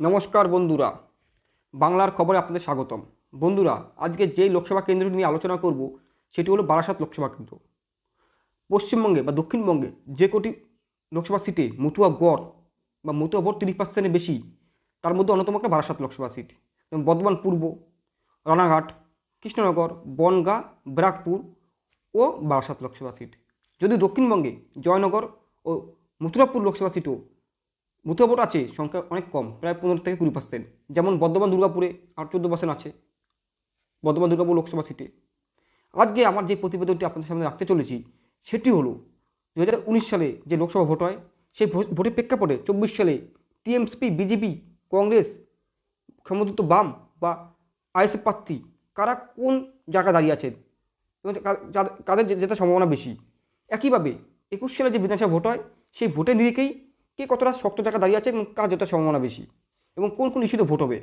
নমস্কার বন্ধুরা। বাংলার খবরে আপনাদের স্বাগতম। বন্ধুরা, আজকে যেই লোকসভা কেন্দ্রটি নিয়ে আলোচনা করব, সেটি হলো বারাসাত লোকসভা কেন্দ্র। পশ্চিমবঙ্গে বা দক্ষিণবঙ্গে যে কোটি লোকসভা সিটে মতুয়া গড় বা মতুয়া ভোট তিরিশ পার্সেন্টের বেশি, তার মধ্যে অন্যতম একটা বারাসাত লোকসভা সিট। যেমন বর্ধমান পূর্ব, রানাঘাট, কৃষ্ণনগর, বনগাঁ ব্যারাকপুর ও বারাসাত লোকসভা সিট। যদি দক্ষিণবঙ্গে জয়নগর ও মথুরাপুর লোকসভা সিটও মতুয়া ভোট আছে, সংখ্যা অনেক কম, প্রায় পনেরো থেকে কুড়ি পার্সেন্ট যেমন বর্ধমান, দুর্গাপুরে আর চোদ্দ পার্সেন্ট আছে, বর্ধমান, দুর্গাপুর লোকসভা সিটে আজকে আমার যে প্রতিবেদনটি আপনাদের সামনে রাখতে চলেছি, সেটি হলো দু হাজার উনিশ সালে যে লোকসভা ভোট হয়, সেই ভোটের প্রেক্ষাপটে চব্বিশ সালে টিএমসিপি বিজেপি, কংগ্রেস সমর্থিত বাম বা আইএসএফ প্রার্থী, কারা কোন জায়গায় দাঁড়িয়ে আছেন? এবং কাদের যেটা সম্ভাবনা বেশি? একইভাবে একুশ সালে যে বিধানসভা ভোট হয়, সেই ভোটের নিরিখেই কে কতটা শক্ত জায়গা দাঁড়িয়ে আছে এবং কার যেটা সম্ভাবনা বেশি? এবং কোন কোন ইস্যুতে ভোট হবে?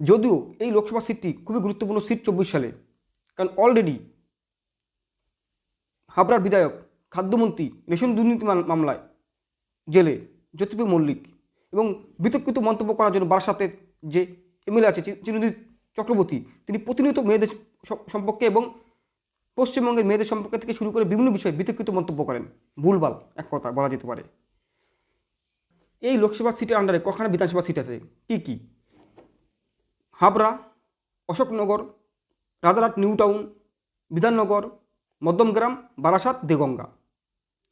যদিও এই লোকসভা সিটটি খুবই গুরুত্বপূর্ণ সিট চব্বিশ সালে, কারণ অলরেডি হাবড়ার বিধায়ক, খাদ্যমন্ত্রী রেশন দুর্নীতি মামলায় জেলে জ্যোতিপ্রিয় মল্লিক এবং বিতর্কিত মন্তব্য করার জন্য বারাসাতের যে এমএলএ আছে চিরঞ্জিত চক্রবর্তী, তিনি প্রতিনিয়ত মেয়েদের সম্পর্কে এবং পশ্চিমবঙ্গের মেয়েদের সম্পর্কে থেকে শুরু করে বিভিন্ন বিষয়ে বিতর্কিত মন্তব্য করেন। ভুলভাল, এক কথা বলা যেতে পারে। এই লোকসভা সিটের আন্ডারে কখানা বিধানসভা সিট আছে? কি কি? Habra, Ashoknagar, Rajarhat new town Bidhannagar, Madhyamgram, Barasat, Deganga.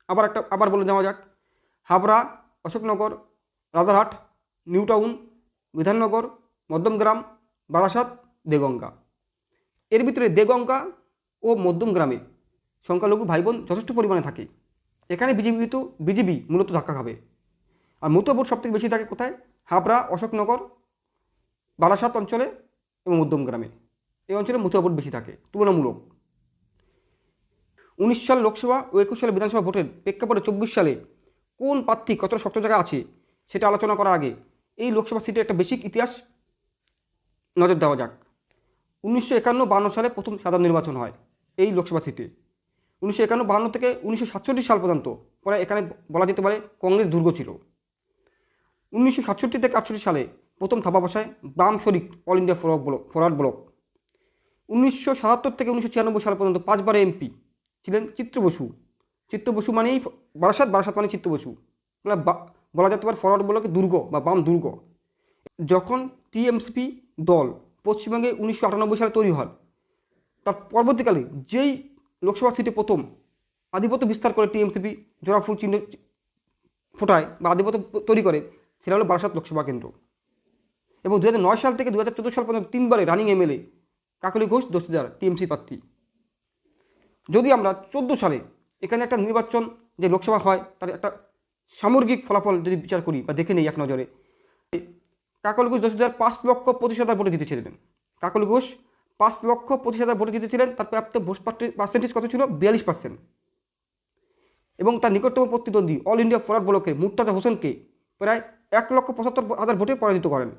আবার একটা, আবার বলে যাওয়া যাক। Habra, Ashoknagar, Rajarhat new town Bidhannagar, Madhyamgram, Barasat, Deganga. এর ভিতরে দেগঙ্গা ও মধ্যমগ্রামে সংখ্যালঘু ভাই বোন যথেষ্ট পরিমাণে থাকে। এখানে বিজেপি তো বিজেপি মূলত ধাক্কা খাবে। আর মতো ভোট সবথেকে বেশি থাকে কোথায়? হাবড়া, অশোকনগর বারাসাত অঞ্চলে এবং মধ্যমগ্রামে এই অঞ্চলে মতুয়া ভোট বেশি থাকে, তুলনামূলক। উনিশ সাল লোকসভা ও একুশ সালে বিধানসভা ভোটের প্রেক্ষাপটে চব্বিশ সালে কোন প্রার্থী কতটা শক্ত জায়গা আছে সেটা আলোচনা করার আগে এই লোকসভা সিটের একটা বেসিক ইতিহাস নজর দেওয়া যাক। উনিশশো একান্ন বান্ন সালে প্রথম সাধারণ নির্বাচন হয় এই লোকসভা সিটে। উনিশশো একান্ন বান্ন থেকে উনিশশো সাতচল্লিশ সাল পর্যন্ত, পরে এখানে বলা যেতে পারে কংগ্রেস দুর্গ ছিল। উনিশশো সাতষট্টি থেকে আটষট্টি সালে প্রথম থাপা বসায় বাম শরিক All India Forward Bloc Forward Bloc উনিশশো সাতাত্তর থেকে উনিশশো ছিয়ানব্বই সাল পর্যন্ত পাঁচবার এমপি ছিলেন চিত্র বসু। চিত্র বসু মানেই বারাসাত বারাসাত মানে চিত্র বসু। বলা যেতে পারে ফরওয়ার্ড ব্লকে দুর্গ বা বাম দুর্গ। যখন টিএমসিপি দল পশ্চিমবঙ্গে উনিশশো আটানব্বই সালে তৈরি হয়, তার পরবর্তীকালে যেই লোকসভা সিটে প্রথম আধিপত্য বিস্তার করে টিএমসিপি জোড়াফুল চিহ্ন ফোটায় বা আধিপত্য তৈরি করে সেটা হলো বারাসাত লোকসভা কেন্দ্র। এবং দু সাল থেকে দু হাজার চোদ্দ সাল পর্যন্ত তিনবারে running MLA Kakoli Ghosh, Dastidar TMC প্রার্থী। যদি আমরা চোদ্দ সালে এখানে একটা নির্বাচন যে লোকসভা হয়, তার একটা সামগ্রিক ফলাফল যদি বিচার করি বা দেখে নেই এক নজরে, কাকলি ঘোষ, দস্তিদার পাঁচ লক্ষ পঁচিশ হাজার ভোটে জিতেছিলেন। কাকলি ঘোষ পাঁচ লক্ষ পঁচিশ হাজার ভোটে জিতেছিলেন, তার প্রাপ্ত ভোট পার্সেন্টেজ কত ছিল? বিয়াল্লিশ পার্সেন্ট এবং তার নিকটতম প্রতিদ্বন্দ্বী অল ইন্ডিয়া ফরওয়ার্ড ব্লকের মুর্তাজা হোসেনকে প্রায় এক লক্ষ পঁচাত্তর হাজার ভোটে পরাজিত করেন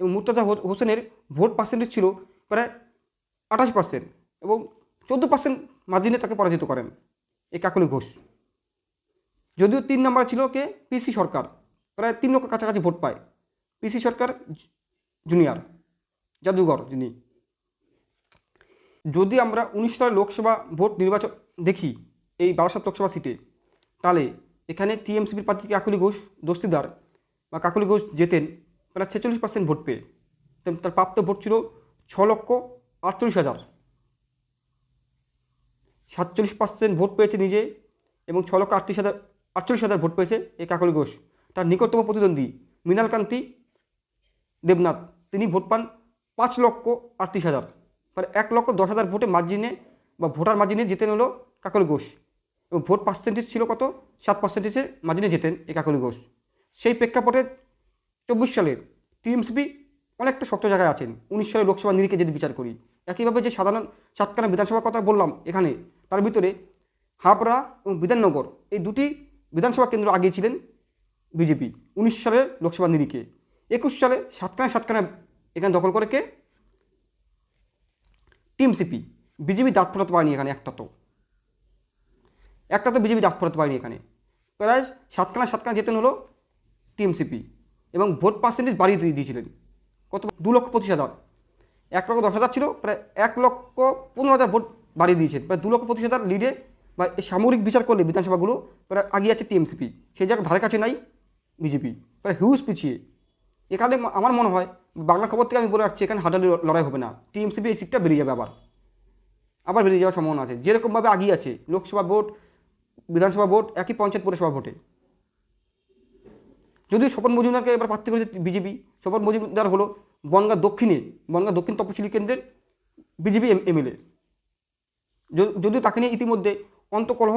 এবং মুর্তাজা হোসেনের ভোট পার্সেন্টেজ ছিল প্রায় আঠাশ পার্সেন্ট এবং চোদ্দ পার্সেন্ট মার্জিনে তাকে পরাজিত করেন এই কাকলি ঘোষ। যদিও তিন নম্বরে ছিল কে? পিসি সরকার। প্রায় তিন লক্ষ কাছাকাছি ভোট পায় পিসি সরকার জুনিয়র জাদুঘর যিনি। যদি আমরা উনিশ সালের লোকসভা ভোট নির্বাচন দেখি, এই বারাসাত লোকসভা সিটে, তাহলে এখানে টিএমসিপির প্রার্থী কাকলি ঘোষ, দস্তিদার। বা কাকলি ঘোষ জেতেন প্রায় ছেচল্লিশ পার্সেন্ট ভোট পেয়ে। তার প্রাপ্ত ভোট ছিল ছ লক্ষ আটচল্লিশ হাজার। সাতচল্লিশ পার্সেন্ট ভোট পেয়েছে নিজে এবং ছ লক্ষ আটত্রিশ হাজার, আটচল্লিশ হাজার ভোট পেয়েছে এই কাকলি ঘোষ। তার নিকটতম প্রতিদ্বন্দ্বী মৃণালকান্তি দেবনাথ, তিনি ভোট পান পাঁচ লক্ষ আটত্রিশ হাজার। মানে এক লক্ষ দশ হাজার ভোটে মার্জিনে বা ভোটার মার্জিনে জেতেন হলো কাকলি ঘোষ এবং ভোট পার্সেন্টেজ ছিল কত? সাত পার্সেন্টেজে মার্জিনে জেতেন এই কাকলি ঘোষ। সেই প্রেক্ষাপটে চব্বিশ সালের টিএমসিপি অনেকটা শক্ত জায়গায় আছেন। উনিশ সালের লোকসভা নিরিখে যদি বিচার করি, একইভাবে যে সাধারণ সাতখানা বিধানসভার কথা বললাম এখানে, তার ভিতরে হাবড়া এবং বিধাননগর এই দুটি বিধানসভা কেন্দ্র আগে ছিলেন বিজেপি উনিশ সালের লোকসভা নিরিখে। একুশ সালে সাতখানা সাতখানা এখানে দখল করে কে? টিএমসিপি বিজেপি দাঁত ফোটাতে পারেনি এখানে, একটা তো। একটা তো বিজেপি দাঁত ফোটাতে পারেনি এখানে। প্রায় সাতখানা সাতখানা যেতেন হলো টিএমসিপি এবং ভোট পার্সেন্টেজ বাড়িয়ে দিয়ে দিয়েছিলেন। কত? দু লক্ষ পঁচিশ হাজার। এক লক্ষ দশ হাজার ছিল, প্রায় এক লক্ষ পনেরো হাজার ভোট বাড়িয়ে দিয়েছেন। প্রায় দু লক্ষ পঁচিশ হাজার লিডে বা সামরিক বিচার করলে বিধানসভাগুলো প্রায় আগিয়ে আছে টিএমসিপি। সেই জায়গায় ধারে কাছে নাই বিজেপি। প্রায় হিউজ পিছিয়ে। এখানে আমার মনে হয় বাংলা খবর থেকে আমি বলে রাখছি, এখানে হাডালি লড়াই হবে না। টিএমসিপি এই সিটটা বেরিয়ে যাবে আবার। আবার বেরিয়ে যাওয়ার সম্ভাবনা আছে। যেরকমভাবে আগিয়ে আছে লোকসভা ভোট, বিধানসভা ভোট, একই পঞ্চায়েত পৌরসভা ভোটে। যদিও স্বপন মজুমদারকে এবার প্রার্থী করেছে বিজেপি, স্বপন মজুমদার হলো বনগা দক্ষিণে, বনগা দক্ষিণ তপশিলি কেন্দ্রের বিজেপি এমএলএ যদিও তাকে নিয়ে ইতিমধ্যে অন্তকলহ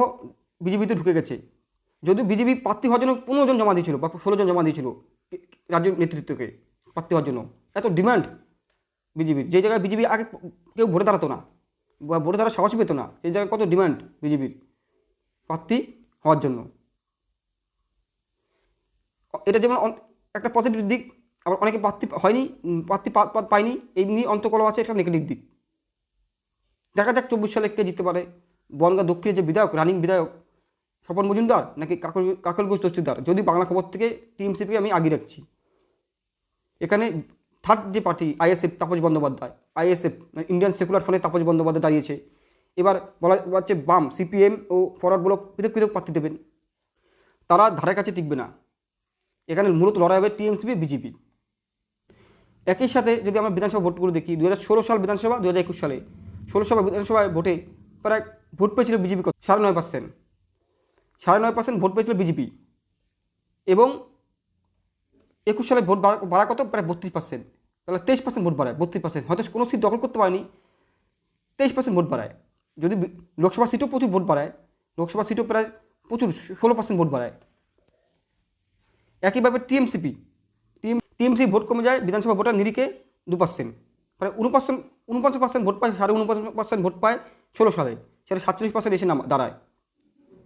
বিজেপিতে ঢুকে গেছে। যদিও বিজেপি প্রার্থী হওয়ার জন্য পনেরো জন জমা দিয়েছিল বা ষোলো জন জমা দিয়েছিল রাজ্য নেতৃত্বকে প্রার্থী হওয়ার জন্য। এত ডিমান্ড বিজেপির। যে জায়গায় বিজেপি আগে কেউ ভোটে দাঁড়াতো না বা ভোটে দাঁড়া সাহস পেত না, সেই জায়গায় কত ডিমান্ড বিজেপির প্রার্থী হওয়ার জন্য। এটা যেমন একটা পজিটিভ দিক, আবার অনেকে প্রার্থী হয়নি প্রার্থী পায়নি এমনি অন্তকল আছে, এটা নেগেটিভ দিক। দেখা যাক চব্বিশ সালে কে জিততে পারে। বনগা দক্ষিণের যে বিধায়ক, রানিং বিধায়ক, স্বপন মজুমদার নাকি কাকল কাকল ঘোষ দস্তিদার যদি বাংলা খবর থেকে টিএমসিপিকে আমি আগিয়ে রাখছি। এখানে থার্ড যে party ISF Tapas Bandyopadhyay ISF Indian secular ফ্রন্টে তাপস বন্দ্যোপাধ্যায় দাঁড়িয়েছে। এবার বলা হচ্ছে বাম সিপিএম ও ফরওয়ার্ড ব্লক পৃথক পৃথক প্রার্থী দেবেন। তারা ধারে কাছে টিকবে না। এখানে মূলত লড়াই হবে টিএমসিপি বিজেপি। একই সাথে যদি আমরা বিধানসভা ভোটগুলো দেখি দু হাজার ষোলো সাল বিধানসভা দু হাজার একুশ সালে। ষোলো সাল বিধানসভায় ভোটে প্রায় ভোট পেয়েছিল বিজেপি কত? সাড়ে নয় পার্সেন্ট। সাড়ে নয় পার্সেন্ট ভোট পেয়েছিল বিজেপি। এবং একুশ সালে ভোট বাড়া কত? প্রায় বত্রিশ পার্সেন্ট। তাহলে তেইশ পার্সেন্ট ভোট বাড়ায়, বত্রিশ পার্সেন্ট। হয়তো কোনো সিট দখল করতে পারেনি। তেইশ পার্সেন্ট ভোট বাড়ায়। যদি লোকসভা সিটও প্রচুর ভোট বাড়ায়, লোকসভা সিটও প্রায় প্রচুর, ষোলো পার্সেন্ট ভোট বাড়ায়। একইভাবে টিএমসিপি। টিএম টিএমসি ভোট কমে যায়, বিধানসভা ভোটার নিরিখে দু পার্সেন্ট প্রায় উনপার্সেন্ট উনপঞ্চাশ পার্সেন্ট ভোট পায়, সাড়ে উনপঞ্চাশ পার্সেন্ট ভোট পায় ষোলো সালে। সেটা সাতচল্লিশ পার্সেন্ট এসে নাম, দাঁড়ায়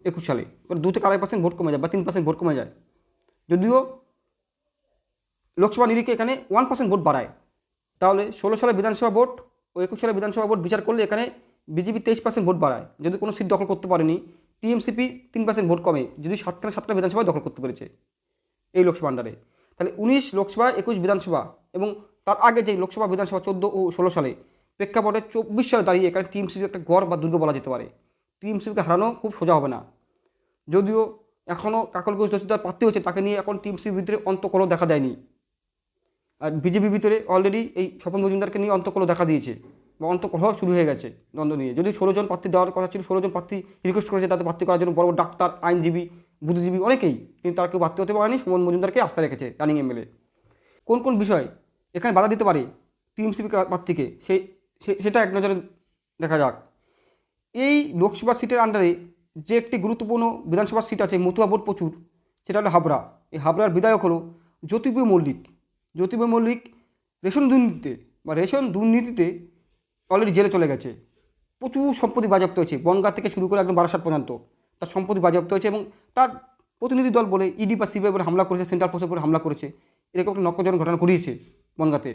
একুশ সালে। এবার দু থেকে আড়াই পার্সেন্ট ভোট কমে যায় বা তিন পার্সেন্ট ভোট কমে যায়। যদিও লোকসভা নিরিখে এখানে ওয়ান পার্সেন্ট ভোট বাড়ায়। তাহলে ষোলো সালে বিধানসভা ভোট ও একুশ সালে বিধানসভা ভোট বিচার করলে এখানে বিজেপি তেইশ পার্সেন্ট ভোট বাড়ায়। যদি কোনো সিট দখল করতে পারেনি, টিএমসিপি তিন পার্সেন্ট ভোট কমে। যদি সাতটা সাতটা বিধানসভায় দখল করতে পেরেছে। এই লোকসভা আন্ডারে। তাহলে উনিশ লোকসভা, একুশ বিধানসভা এবং তার আগে যে লোকসভা, বিধানসভা চোদ্দ ও ষোলো সালে প্রেক্ষাপটে চব্বিশ সালে দাঁড়িয়ে এখানে টিএমসিপি একটা গড় বা দুর্গ বলা যেতে পারে। টিএমসিপিকে হারানো খুব সোজা হবে না। যদিও এখনও কাকল ঘোষ প্রার্থী হচ্ছে তাকে নিয়ে এখন টিএমসির ভিতরে অন্তকলহ দেখা দেয়নি। আর বিজেপির ভিতরে অলরেডি এই স্বপন মজুমদারকে নিয়ে অন্তকলহ দেখা দিয়েছে বা অন্তকলহ শুরু হয়ে গেছে দ্বন্দ্ব নিয়ে। যদি ষোলো জন প্রার্থী দেওয়ার কথা ছিল, ষোলো জন প্রার্থী রিকোয়েস্ট করেছে তাদের প্রার্থী করার জন্য বড় ডাক্তার, আইনজীবী বুদ্ধিজীবী অনেকেই, কিন্তু তার কেউ প্রার্থী হতে পারেনি, সুমন মজুমদারকে আস্থা রেখেছে রানিং এমএলএ। কোন কোন বিষয় এখানে বাধা দিতে পারে টিএমসিপি প্রার্থীকে সেই সেটা এক নজরে দেখা যাক। এই লোকসভা সিটের আন্ডারে যে একটি গুরুত্বপূর্ণ বিধানসভা সিট আছে, মতুয়া ভোট প্রচুর, সেটা হলো হাবড়া। এই হাবড়ার বিধায়ক হলো জ্যোতিপ্রিয় মল্লিক। জ্যোতিপ্রিয় মল্লিক রেশন দুর্নীতিতে, বা রেশন দুর্নীতিতে অলরেডি জেলে চলে গেছে। প্রচুর সম্পত্তি বাজেয়াপ্ত হয়েছে, বনগা থেকে শুরু করে একদম বারাসাত পর্যন্ত। তার সম্পত্তি বাজেয়াপ্ত হয়েছে এবং তার প্রতিনিধি দল বলে ইডি বা সিবিআই বলে হামলা করেছে সেন্ট্রাল ফোর্সের উপরে হামলা করেছে। এরকম একটা নক্কজনক ঘটনা ঘটিয়েছে বনগাতে।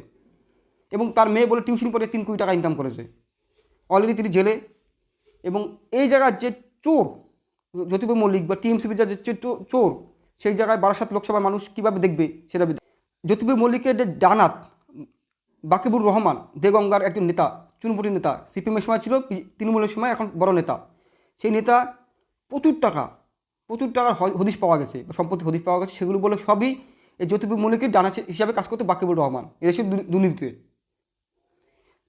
এবং তার মেয়ে বলে টিউশন করে তিন কোটি টাকা ইনকাম করেছে। অলরেডি তিনি জেলে এবং এই জায়গার যে চোর জ্যোতিপ্রিয় মল্লিক বা টিএমসিপির যে চোর, সেই জায়গায় বারাসাত লোকসভার মানুষ কীভাবে দেখবে সেটা জ্যোতিপ্রিয় মল্লিকের যে ডানাত, বাকিবুর রহমান, দেগঙ্গার একজন নেতা চুনপুটির নেতা, সিপিএমের সময় ছিল তৃণমূলের সময় এখন বড় নেতা। সেই নেতা প্রচুর টাকা, প্রচুর টাকার হদিশ পাওয়া গেছে সম্পত্তি হদিশ পাওয়া গেছে, সেগুলো বলে সবই এই জ্যোতিপ্রিয় মল্লিকের ডানা হিসাবে কাজ করতে বাকিবুর রহমান এদেশের দুর্নী- দুর্নীতিতে।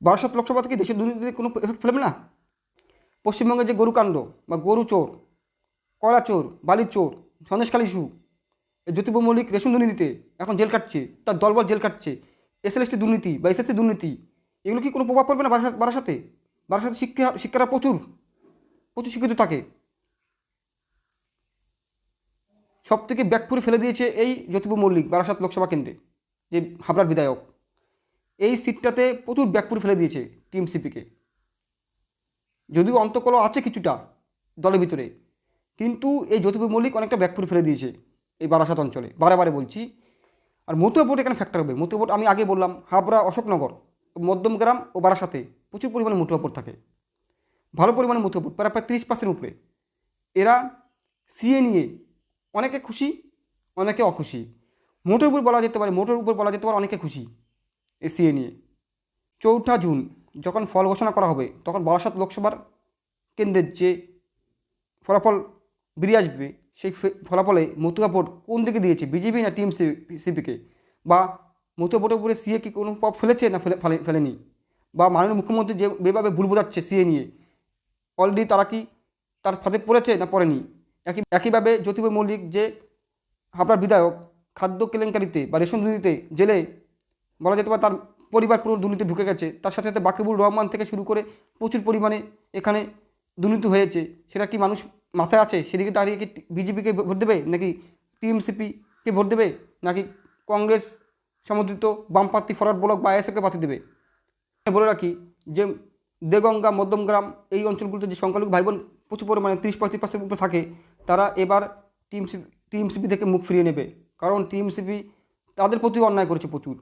বারাসাত লোকসভা থেকে দেশের দুর্নীতিতে কোনো এফেক্ট ফেলবে না? পশ্চিমবঙ্গের যে গরুকাণ্ড বা গরু চোর, কয়লা চোর, বালির চোর, সন্দেশখালী ইস্যু এই জ্যোতিপ্রিয় মল্লিক রেশন দুর্নীতিতে এখন জেল কাটছে তার দলবল জেল কাটছে এস এসএলএসটি দুর্নীতি বা এসএসসি দুর্নীতি, এগুলো কি কোনো প্রভাব পড়বে না বারাসাতে? বারাসাতে শিক্ষা, শিক্ষারা প্রচুর প্রচুর শিক্ষিত থাকে। সব থেকে ব্যাকপুরে ফেলে দিয়েছে এই জ্যোতিপ্রিয় মল্লিক, বারাসাত লোকসভা কেন্দ্রে, যে হাবড়ার বিধায়ক। এই সিটটাতে প্রচুর ব্যাকপুরে ফেলে দিয়েছে টিএমসিপিকে যদিও অন্তকল আছে কিছুটা দলের ভিতরে, কিন্তু এই জ্যোতিপ্রিয় মল্লিক অনেকটা ব্যাকফুট ফেলে দিয়েছে এই বারাসাত অঞ্চলে। বারে বারে বলছি, আর মতুয়া ভোট এখানে ফ্যাক্টর হবে। মতুয়া ভোট আমি আগে বললাম, হাবড়া, অশোকনগর মধ্যমগ্রাম ও বারাসাতে প্রচুর পরিমাণে মতুয়া ভোট থাকে। ভালো পরিমাণে মতুয়া ভোট, প্রায় প্রায় তিরিশ পার্সেন্ট উপরে। এরা সিএ নিয়ে অনেকে খুশি, অনেকে অখুশি। মোটের উপর বলা যেতে পারে, মোটের উপর বলা যেতে পারে অনেকে খুশি এই সিএ নিয়ে। চৌঠা জুন, যখন ফল ঘোষণা করা হবে, তখন বারাসাত লোকসভার কেন্দ্রের যে ফলাফল বেরিয়ে আসবে, সেই ফলাফলে মতুয়া ভোট কোন দিকে দিয়েছে, বিজেপি না টিম সিপিকে? বা মতুয়া ভোটের উপরে সিএ কি কোনো প্রভাব ফেলেছে না ফেলে- ফেলেনি? বা মাননীয় মুখ্যমন্ত্রী যে যেভাবে ভুল বোঝাচ্ছে সিএ নিয়ে অলরেডি তারা কি তার ফাঁদে পড়েছে না পড়েনি? একই একইভাবে জ্যোতিবাবু মল্লিক যে হাবড়ার বিধায়ক, খাদ্য কেলেঙ্কারিতে বা রেশন দুর্নীতিতে জেলে বলা যেতে পারে তার পরিবার পুরো দুর্নীতি ঢুকে গেছে, তার সাথে সাথে বাকিবুল রহমান থেকে শুরু করে প্রচুর পরিমাণে এখানে দুর্নীতি হয়েছে। সেটা কি মানুষ মাথায় আছে? সেদিকে দাঁড়িয়ে কি বিজেপিকে ভোট দেবে? নাকি টিএমসিপিকে ভোট দেবে? নাকি কংগ্রেস সমর্থিত বামপান্থী ফরওয়ার্ড ব্লক বা আইএসএফকে পাতি দেবে? বলে রাখি যে দেগঙ্গা, মধ্যমগ্রাম এই অঞ্চলগুলোতে যে সংখ্যালঘু ভাই বোন প্রচুর পরিমাণে তিরিশ পঁয়ত্রিশ পার্সেন্ট উপরে থাকে তারা এবার টিএমসিপি টিএমসিপি থেকে মুখ ফিরিয়ে নেবে। কারণ টিএমসিপি তাদের প্রতি অন্যায় করেছে প্রচুর।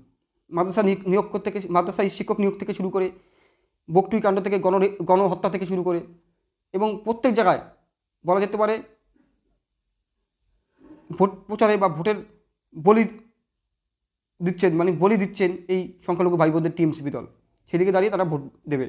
মাদ্রাসা নিয়োগ থেকে মাদ্রাসা শিক্ষক নিয়োগ থেকে শুরু করে বকটুই কাণ্ড থেকে গণ, গণহত্যা থেকে শুরু করে এবং প্রত্যেক জায়গায় বলা যেতে পারে ভোট প্রচারে বা ভোটের বলি দিচ্ছেন মানে বলি দিচ্ছেন এই সংখ্যালঘু ভাই বোনদের টিএমসিপি দল। সেদিকে দাঁড়িয়ে তারা ভোট দেবে।